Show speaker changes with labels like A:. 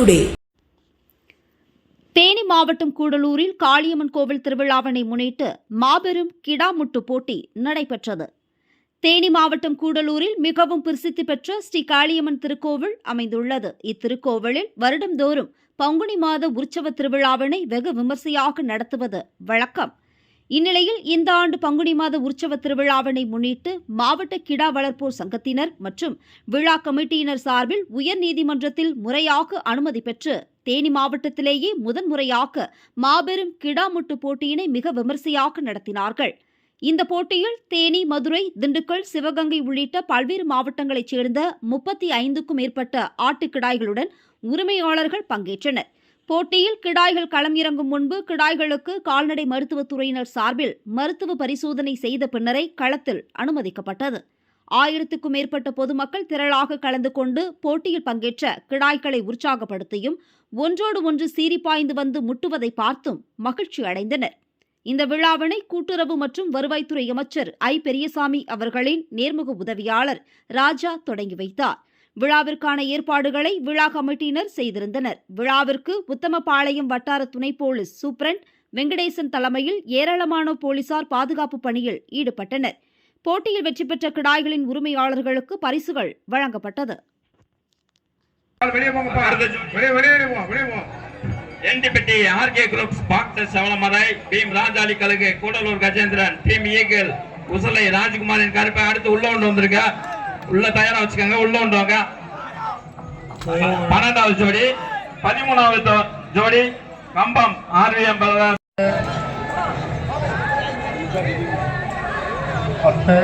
A: Today
B: Theni மாவட்டம் கூடலூரில் காளியம்மன் கோவில் திருவிழாவினை முன்னிட்டு மாபெரும் கிடாமுட்டு போட்டி நடைபெற்றது. தேனி மாவட்டம் கூடலூரில் மிகவும் பிரசித்தி பெற்ற ஸ்ரீ காளியம்மன் திருக்கோவில் அமைந்துள்ளது. இத்திருக்கோவிலில் வருடம்தோறும் பங்குனி மாத உற்சவ திருவிழாவினை வெகு விமர்சையாக நடத்துவது வழக்கம். இந்நிலையில் இந்த ஆண்டு பங்குனி மாத உற்சவ திருவிழாவினை முன்னிட்டு மாவட்ட கிடா வளர்ப்போர் சங்கத்தினர் மற்றும் விழா கமிட்டியினர் சார்பில் உயர்நீதிமன்றத்தில் முறையாக அனுமதி பெற்று தேனி மாவட்டத்திலேயே முதன்முறையாக மாபெரும் கிடாமுட்டு போட்டியினை மிக விமர்சையாக நடத்தினார்கள். இந்த போட்டியில் தேனி மதுரை திண்டுக்கல் சிவகங்கை உள்ளிட்ட பல்வேறு மாவட்டங்களைச் சேர்ந்த முப்பத்தி ஐந்துக்கும் மேற்பட்ட ஆட்டுக்கிடாய்களுடன் உரிமையாளர்கள் பங்கேற்றனர். போட்டியில் கிடாய்கள் களம் இறங்கும் முன்பு கிடாய்களுக்கு கால்நடை மருத்துவத்துறையினர் சார்பில் மருத்துவ பரிசோதனை செய்த பின்னரே களத்தில் அனுமதிக்கப்பட்டது. ஆயிரத்துக்கும் மேற்பட்ட பொதுமக்கள் திரளாக கலந்து கொண்டு போட்டியில் பங்கேற்ற கிடாய்களை உற்சாகப்படுத்தியும் ஒன்றோடு ஒன்று சீரிப்பாய்ந்து வந்து முட்டுவதை பார்த்தும் மகிழ்ச்சி அடைந்தனர். இந்த விழாவினை கூட்டுறவு மற்றும் வருவாய்த்துறை அமைச்சர் ஐ. பெரியசாமி அவர்களின் நேர்முக உதவியாளர் ராஜா தொடங்கி வைத்தார். விழாவிற்கான ஏற்பாடுகளை விழா கமிட்டியினர் செய்திருந்தனர். விழாவிற்கு உத்தமபாளையம் வட்டார துணை போலீஸ் சூப்பரண்ட் வெங்கடேசன் தலைமையில் ஏராளமான போலீசார் பாதுகாப்பு பணியில் ஈடுபட்டனர். போட்டியில் வெற்றி பெற்ற கிடாய்களின் உரிமையாளர்களுக்கு பரிசுகள் வழங்கப்பட்டது.
C: வெளியே
D: என்டிபிடி ஆர்கே குரூப்ஸ் பாக்டர் சவளமலை பீம் ராஜாலி கழுகு கூடலூர் கஜேந்திரன் டீம் ஈகிள் உசலை ராஜ்குமாரின் கருப்பை அடுத்து உள்ள கொண்டு வந்திருக்க உள்ள தயாரா வச்சுக்கோங்க உள்ள கொண்டு பன்னெண்டாவது ஜோடி பதிமூணாவது ஜோடி கம்பம் ஆர்விஎம்
E: பத்து.